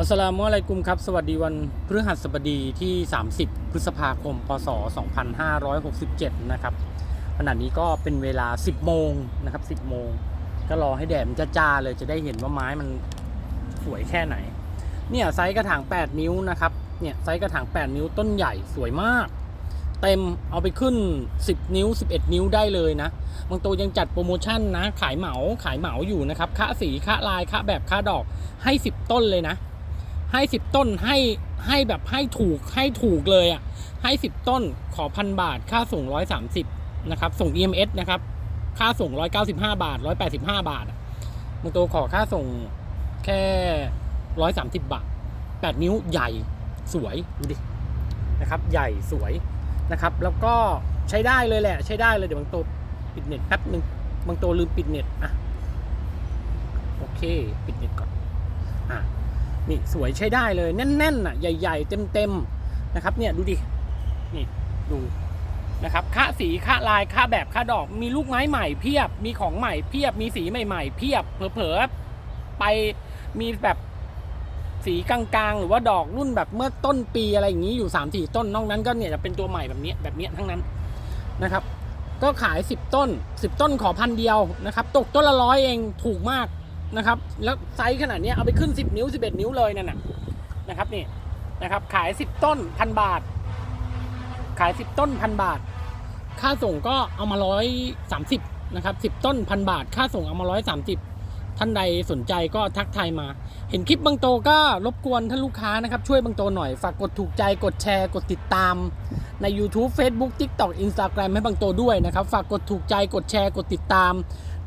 อัสสลามุอะลัยกุมครับ สวัสดีวันพฤหัสบดีที่ 30 พฤษภาคม พศ 2567 นะครับขณะนี้ก็เป็นเวลา 10 โมงนะครับ 10 โมง ก็รอให้แดดมันจ้าๆเลยจะได้เห็นว่าไม้มันสวยแค่ไหน เนี่ยไซส์กระถาง 8 นิ้วนะครับ เนี่ยไซส์กระถาง 8 นิ้วต้นใหญ่สวยมาก เต็มเอาไปขึ้น 10 นิ้ว 11 นิ้วได้เลยนะ บางตัวยังจัดโปรโมชั่นนะ ขายเหมา ขายเหมาอยู่นะครับ ค่าสี ค่าลาย ค่าแบบ ค่าดอก ให้ 10 ต้นเลยนะ ให้10ต้นให้ให้แบบให้ถูกให้ถูกเลยอะให้10ต้นขอพันบาท ค่าส่ง130นะครับ ส่ง EMS นะครับ ค่าส่ง195บาท185บาทอะบางตัวขอค่าส่งแค่130บบาท8นิ้วใหญ่สวยดูดินะครับ ใหญ่สวยนะครับ แล้วก็ใช้ได้เลยแหละ ใช้ได้เลยเดี๋ยวบางตัวปิดเน็ตแป๊บหนึ่งบางตัวลืมปิดเน็ตอะโอเค ปิดเน็ตก่อนอะ นี่สวยใช้ได้เลยแน่นๆอะใหญ่ ๆ เต็มๆนะครับเนี่ยดูดินี่ดูนะครับค่าสีค่าลายค่าแบบค่าดอก มีลูกไม้ใหม่เพียบ มีของใหม่เพียบ มีสีใหม่ๆเพียบ เผลอๆไปมีแบบสีกลางๆ หรือว่าดอกรุ่นแบบเมื่อต้นปีอะไรอย่างนี้อยู่3ามสี่ต้นนอกนั้นก็เนี่ยจะเป็นตัวใหม่แบบนี้แบบนี้ทั้งนั้นนะครับ ก็ขาย 10 ต้น 10 ต้นขอพันเดียวนะครับ ตกต้นละร้อยเองถูกมาก นะครับ แล้วไซส์ขนาดนี้เอาไปขึ้น 10 นิ้ว 11 นิ้วเลยนั่นนะนะครับนี่นะครับ ขาย 10 ต้นพันบาท ขาย 10 ต้นพันบาท ค่าส่งก็เอามาร้อยสามสิบนะครับสิบต้นพันบาท ค่าส่งเอามาร้อยสามสิบ ท่านใดสนใจก็ทักทายมา เห็นคลิปบางโตก็รบกวนท่านลูกค้านะครับ ช่วยบางโตหน่อย ฝากกดถูกใจกดแชร์ กดติดตาม ใน YouTube Facebook TikTok Instagram ให้บางโตด้วยนะครับ ฝากกดถูกใจกดแชร์กดติดตาม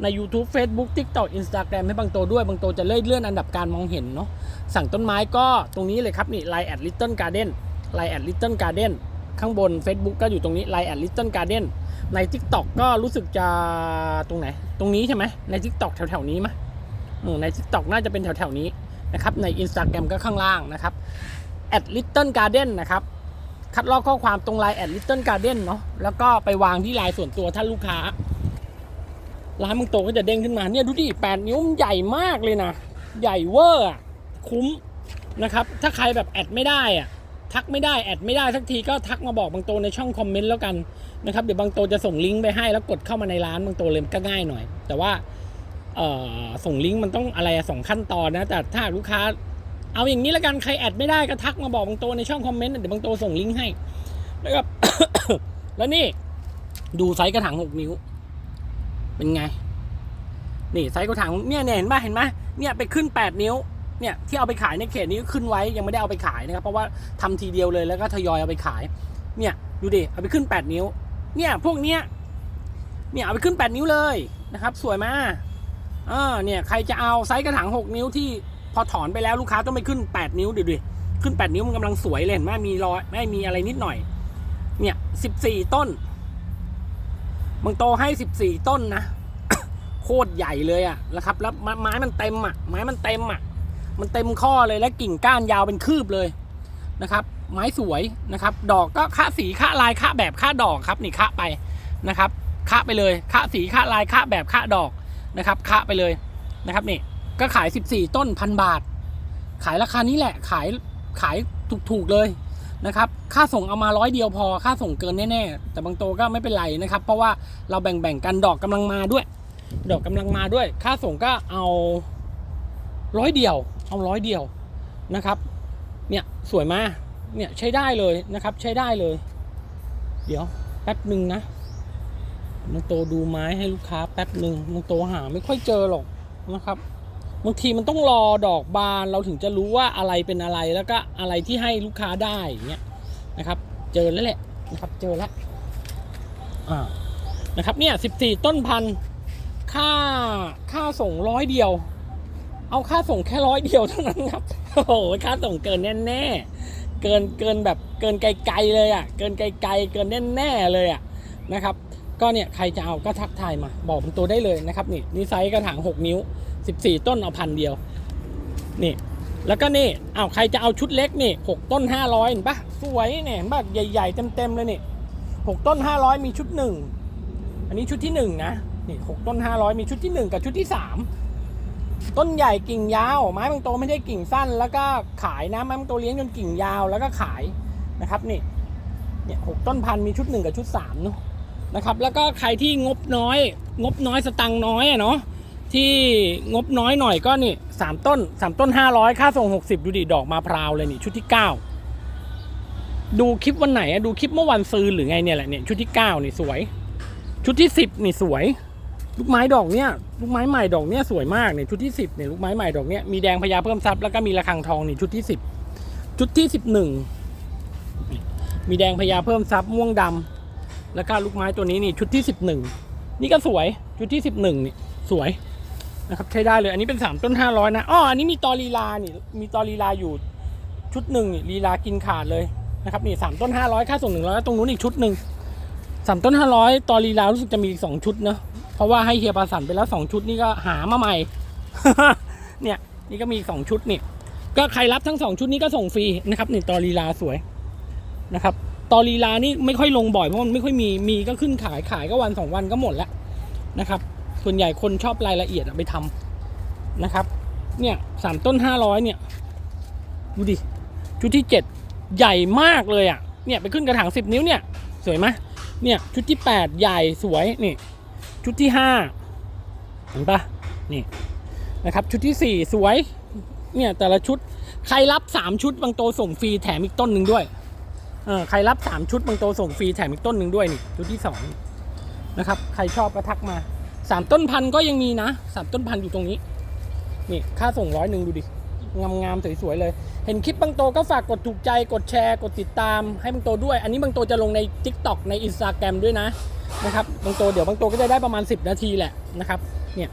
ใน YouTube Facebook TikTok Instagram ให้บางโตด้วย บางโตจะเลื่อนเลื่อนอันดับการมองเห็นเนาะสั่งต้นไม้ก็ตรงนี้เลยครับนี่ไลน์แอดลิตเติ้ลการ์เด้นไลน์แอดลิตเติ้ลการ์เด้นข้างบน Facebook ก็อยู่ตรงนี้ไลน์แอดลิตเติ้ลการ์เด้นใน TikTok ก็รู้สึกจะตรงไหน ตรงนี้ใช่ไหมใน TikTok แถวๆนี้ไห ใน TikTok น่าจะเป็นแถวๆนี้นะครับใน Instagram ก็ข้างล่างนะครับ at little garden นะครับคัดลอกข้อความตรงไลน์ at little garden เนาะแล้วก็ไปวางที่ไลน์ส่วนตัวท่านลูกค้า ร้านมึงโตก็จะเด้งขึ้นมาเนี่ยดูดิแปดนิ้วมันใหญ่มากเลยนะ ใหญ่เวอร์อะคุ้มนะครับ ถ้าใครแบบแอดไม่ได้อะทักไม่ได้แอดไม่ได้สักทีก็ทักมาบอกบางโตในช่องคอมเมนต์แล้วกันนะครับเดี๋ยวบางโตจะส่งลิงก์ไปให้แล้วกดเข้ามาในร้านบางโตเลยก็ง่ายหน่อย แต่ว่า ส่งลิงก์มันต้องอะไรสองขั้นตอนนะ แต่ถ้าลูกค้า เอาอย่างนี้ล้วกันใครแอดไม่ได้ก็ทักมาบอกบางโตในช่องคอมเมนต์เดี๋ยวบางโตส่งลิงก์ให้นะครับแล้วนี่ ดูไซส์กระถางหกนิ้ว เป็นไง นี่ไซส์กระถางเนี่ยเนี่ยเห็นป่ะเห็นไหมเนี่ยไปขึ้น8นิ้วเนี่ยที่เอาไปขายในเขตนี้ขึ้นไว้ยังไม่ได้เอาไปขายนะครับ เพราะว่าทำทีเดียวเลยแล้วก็ทยอยเอาไปขาย เนี่ยดูดิเอาไปขึ้น8นิ้ว เนี่ยพวกเนี้ยเนี่ยเอาไปขึ้น8นิ้วเลยนะครับ สวยมาก อ่าเนี่ยใครจะเอาไซส์กระถาง 6 นิ้วที่พอถอนไปแล้วลูกค้าต้องไปขึ้น 8 นิ้วดิดิขึ้น 8 นิ้วมันกำลังสวยเลยเห็นไหมมีรอยไม่มีอะไรนิดหน่อย เนี่ย 14 ต้นบางโตให้ 14 ต้นนะโคตรใหญ่เลยอะนะครับ แล้วไม้ไม้มันเต็มอะไม้มันเต็มอะมันเต็มข้อเลยและกิ่งก้านยาวเป็นคืบเลยนะครับ ไม้สวยนะครับ ดอกก็ค่าสีค่าลายค่าแบบค่าดอกครับ นี่ค่าไปนะครับค่าไปเลยค่าสีค่าลายค่าแบบค่าดอก นะครับค่าไปเลยนะครับนี่ก็ขาย 14 ต้นพันบาท ขายราคานี้แหละขายขายถูกๆเลยนะครับ ค่าส่งเอามาร้อยเดียวพอ ค่าส่งเกินแน่ๆ แต่บางโตก็ไม่เป็นไรนะครับ เพราะว่าเราแบ่งๆกันดอกกำลังมาด้วย ดอกกำลังมาด้วย ค่าส่งก็เอาร้อยเดียว เอาร้อยเดียวนะครับ เนี่ยสวยมาก เนี่ยใช้ได้เลยนะครับ ใช้ได้เลย เดี๋ยวแป๊บหนึ่งนะ น้องโตดูไม้ให้ลูกค้าแป๊บหนึ่งน้องโตหาไม่ค่อยเจอหรอกนะครับบางทีมันต้องรอดอกบานเราถึงจะรู้ว่าอะไรเป็นอะไรแล้วก็อะไรที่ให้ลูกค้าได้อย่างเงี้ยนะครับ เจอแล้วแหละนะครับเจอแล้วอ่านะครับเนี่ยสิบสี่ต้นพันค่าค่าส่งร้อยเดียว เอาค่าส่งแค่ร้อยเดียวเท่านั้นครับโอ้โหค่าส่งเกินแน่ๆเกินเกินแบบเกินไกลๆเลยอะเกินไกลๆเกินแน่ๆเลยอะนะครับ ก็เนี่ยใครจะเอาก็ทักทายมา บอกเป็นตัวได้เลยนะครับนี่นี่ไซส์กระถาง 6 นิ้ว 14 ต้นเอาพันเดียว นี่ แล้วก็นี่เอาใครจะเอาชุดเล็กนี่6ต้น 500เห็นปะสวยเนี่ยเห็นปะใหญ่ ๆ เต็มๆเลยนี่6ต้น 500 มีชุดหนึ่งอันนี้ชุดที่หนึ่งนะนี่หกต้นห้าร้อยมีชุดที่หนึ่งกับชุดที่สามต้นใหญ่กิ่งยาว ไม้บางโตไม่ได้กิ่งสั้น แล้วก็ขายนะไม้บางโตเลี้ยงจนกิ่งยาวแล้วก็ขายนะครับนี่เนี่ยหกต้นพันมีชุดหนึ่งกับชุดสามเนาะ นะครับ แล้วก็ใครที่งบน้อย งบน้อยสตังค์น้อยอะเนาะที่งบน้อยหน่อยก็นี่สามต้นสามต้นห้าร้อยค่าส่งหกสิบดูดิดอกมาพราวเลยนี่ชุดที่เก้าดูคลิปวันไหนอะดูคลิปเมื่อวันซืนหรือไงเนี่ยแหละเนี่ยชุดที่เก้านี่สวย ชุดที่สิบนี่สวยลูกไม้ดอกเนี้ยลูกไม้ใหม่ดอกเนี้ยสวยมากเนี่ยชุดที่สิบเนี่ยลูกไม้ใหม่ดอกเนี้ยมีแดงพญาเพิ่มทรัพย์แล้วก็มีระฆังทองนี่ชุดที่สิบชุดที่สิบหนึ่งมีแดงพญาเพิ่มทรัพย์ม่วงดำ แล้วก็ลูกไม้ตัวนี้นี่ชุดที่สิบหนึ่งนี่ก็สวยชุดที่สิบหนึ่งนี่สวยนะครับใช้ได้เลยอันนี้เป็นสามต้นห้าร้อยนะอ้ออันนี้มีตอลีลานี่มีตอลีลาอยู่ชุดหนึ่งนี่ลีลากินขาดเลยนะครับนี่สามต้นห้าร้อยค่าส่งหนึ่งร้อยตรงนู้นอีกชุดหนึ่งสามต้นห้าร้อยตอลีลารู้สึกจะมีอีกสองชุดเนอะเพราะว่าให้เฮียปาสันไปแล้วสองชุดนี่ก็หามาใหม่ เนี่ยนี่ก็มีอีกสองชุดนี่ก็ใครรับทั้งสองชุดนี้ก็ส่งฟรีนะครับนี่ตอลีลาสวยนะครับ ตอลีลานี่ไม่ค่อยลงบ่อยเพราะมันไม่ค่อยมีมีก็ขึ้นขายขายก็วันสองวันก็หมดแล้วนะครับ ส่วนใหญ่คนชอบรายละเอียดอะไปทำนะครับ เนี่ยสามต้นห้าร้อยเนี่ยดูดิชุดที่เจ็ดใหญ่มากเลยอะเนี่ยไปขึ้นกระถางสิบนิ้วเนี่ยสวยไหมเนี่ยชุดที่แปดใหญ่สวยนี่ชุดที่ห้าเห็นปะนี่นะครับชุดที่สี่สวยเนี่ยแต่ละชุดใครรับสามชุดบางโตส่งฟรีแถมอีกต้นหนึ่งด้วย เออใครรับสามชุดบางโตส่งฟรีแถมอีกต้นหนึ่งด้วยนี่ชุดที่สองนะครับ ใครชอบก็ทักมาสามต้นพันก็ยังมีนะสามต้นพันอยู่ตรงนี้ นี่ ค่าส่งร้อยหนึ่งดูดิ งามๆสวยๆเลย เห็นคลิปบางโตก็ฝากกดถูกใจกดแชร์กดติดตามให้บางโตด้วย อันนี้บางโตจะลงใน Tik t o อกใน Instagram ด้วยนะนะครับบางโตเดี๋ยวบางโตก็จะได้ประมาณ 10 นาทีแหละนะครับเนี่ย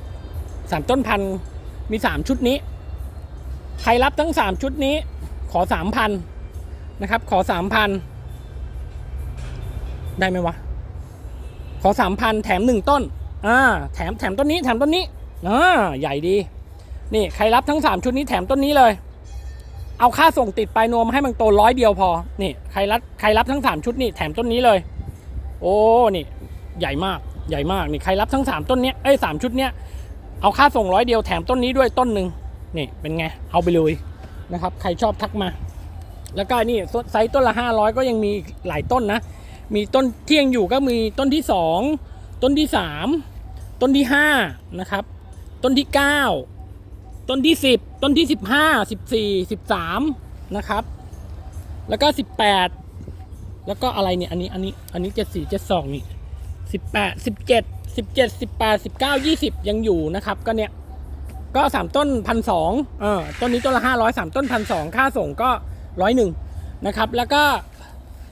สามต้นพันธุ์มี 3 ชุดนี้ ใครรับทั้ง 3 ชุดนี้ขอ 3,000 นะครับ ขอ3,000ได้ไหมวะ ขอ3,000แถม1ต้น อ่า แถมแถมต้นนี้แถมต้นนี้อ่าใหญ่ดี นี่ใครรับทั้ง3ชุดนี้แถมต้นนี้เลย เอาค่าส่งติดไปลายนวมให้บางตัวร้อยเดียวพอ นี่ใครรับใครรับทั้ง3ชุดนี่แถมต้นนี้เลย โอ้นี่ ใหญ่มากใหญ่มากนี่ใครรับทั้งสามต้นเนี้ยเอ้ยสามชุดเนี้ยเอาค่าส่งร้อยเดียวแถมต้นนี้ด้วยต้นหนึ่งนี่เป็นไงเอาไปเลยนะครับ ใครชอบทักมา แล้วก็นี่ไซส์ต้นละห้าร้อยก็ยังมีหลายต้นนะ มีต้นเที่ยงอยู่ก็มีต้นที่สองต้นที่สามต้นที่ห้านะครับ ต้นที่เก้าต้นที่สิบต้นที่สิบห้าสิบสี่สิบสามนะครับ แล้วก็สิบแปดแล้วก็อะไรเนี่ย อันนี้ อันนี้ อันนี้เจ็ดสี่เจ็ดสองนี่สิบแปดสิบเจ็ดสิบเจ็ดสิบแปดสิบเก้ายี่สิบยังอยู่นะครับ ก็เนี่ย ก็สามต้นพันสองเออต้นนี้ต้นละห้าร้อยสามต้นพันสองค่าส่งก็ ร้อยหนึ่งนะครับ แล้วก็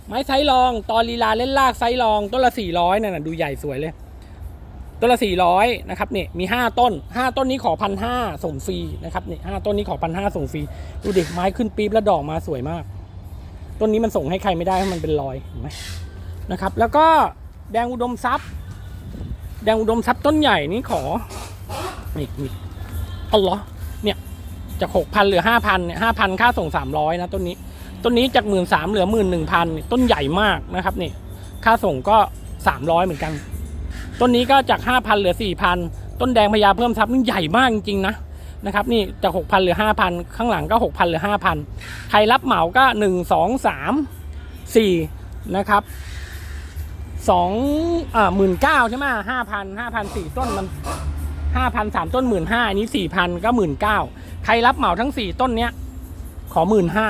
ไม้ไซรอง ตอนลีลาเล่นลากไซรองต้นละสี่ร้อยนั่นนะดูใหญ่สวยเลย ต้นละสี่ร้อยนะครับเนี่ยมีห้าต้นห้าต้นนี้ขอพันห้าส่งฟรีนะครับเนี่ยห้าต้นนี้ขอพันห้าส่งฟรีดูดิไม้ขึ้นปี๊บแล้วดอกมาสวยมาก ต้นนี้มันส่งให้ใครไม่ได้เพราะมันเป็นรอยเห็นไหมนะครับ แล้วก็แดงอุดมทรัพย์ แดงอุดมทรัพย์ต้นใหญ่นี่ขอนี่นี่อ๋อเหรอเนี่ย จากหกพันเหลือห้าพันเนี่ยห้าพันค่าส่งสามร้อยนะต้นนี้ ต้นนี้จากหมื่นสามเหลือหมื่นหนึ่งพันต้นใหญ่มากนะครับนี่ค่าส่งก็สามร้อยเหมือนกัน ต้นนี้ก็จากห้าพันเหลือสี่พันต้นแดงพญาเพิ่มทรัพย์นี่ใหญ่มากจริงๆนะนะครับนี่จากหกพันเหลือห้าพันข้างหลังก็หกพันเหลือห้าพันใครรับเหมาก็หนึ่งสองสามสี่นะครับสองอ่าหมื่นเก้าใช่ไหมห้าพันห้าพันสี่ต้นมันห้าพันสามต้นหมื่นห้าอันนี้สี่พันก็หมื่นเก้า ใครรับเหมาทั้งสี่ต้นเนี้ยขอหมื่นห้า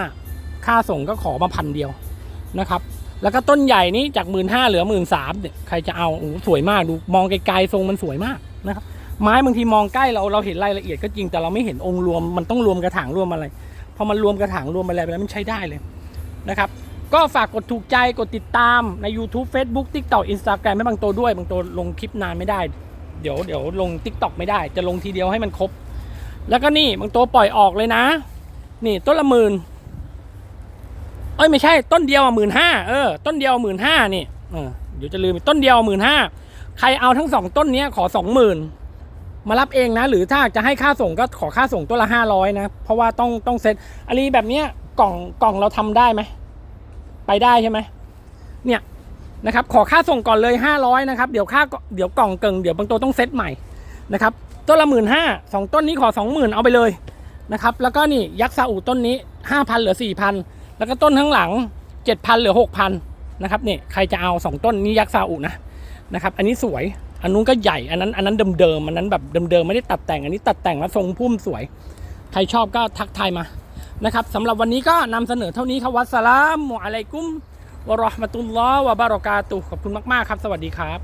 ค่าส่งก็ขอมาพันเดียวนะครับ แล้วก็ต้นใหญ่นี้จากหมื่นห้าเหลือหมื่นสามเนี่ยใครจะเอาโอ้โหสวยมากดูมองไกลๆทรงมันสวยมากนะครับ ไม้บางทีมองใกล้เราเราเห็นรายละเอียดก็จริงแต่เราไม่เห็นองค์รวมมันต้องรวมกระถางรวมอะไรพอมันรวมกระถางรวมอะไรไปแล้วมันใช้ได้เลยนะครับก็ฝากกดถูกใจกดติดตามใน YouTube Facebook TikTok Instagram ให้บางตัวด้วย บางตัวลงคลิปนานไม่ได้ เดี๋ยวเดี๋ยวลง TikTok ไม่ได้ จะลงทีเดียวให้มันครบ แล้วก็นี่บางตัวปล่อยออกเลยนะ นี่ต้นละหมื่นเอ้ยไม่ใช่ต้นเดียวหมื่นห้าเออต้นเดียวหมื่นห้านี่เออเดี๋ยวจะลืมต้นเดียวหมื่นห้าใครเอาทั้งสองต้นเนี้ยขอสองหมื่นมารับเองนะ หรือถ้าจะให้ค่าส่งก็ขอค่าส่งตัวละห้าร้อยนะ เพราะว่าต้องต้องเซ็ตอันนี้แบบเนี้ยกล่องกล่องเราทำได้ไหมไปได้ใช่ไหมเนี่ยนะครับขอค่าส่งก่อนเลยห้าร้อยนะครับเดี๋ยวค่าเดี๋ยวกล่องเกิงเดี๋ยวบางตัวต้องเซ็ตใหม่นะครับ ต้นละหมื่นห้าสองต้นนี้ขอสองหมื่นเอาไปเลยนะครับ แล้วก็นี่ยักษ์ซาอุต้นนี้ห้าพันเหลือสี่พันแล้วก็ต้นข้างหลังเจ็ดพันเหลือหกพันนะครับนี่ใครจะเอาสองต้นนี้ยักษ์ซาอุนะนะครับ อันนี้สวย อันนู้นก็ใหญ่ อันนั้น อันนั้นเดิมๆ อันนั้นแบบเดิมๆ ไม่ได้ตัดแต่ง อันนี้ตัดแต่งแล้วทรงพุ่มสวย ใครชอบก็ทักทายมา นะครับสำหรับวันนี้ก็นำเสนอเท่านี้ครับวัสสลามุอะลัยกุมวะราะห์มะตุลลอฮ์วะบารอกาตุขอบคุณมากๆครับ สวัสดีครับ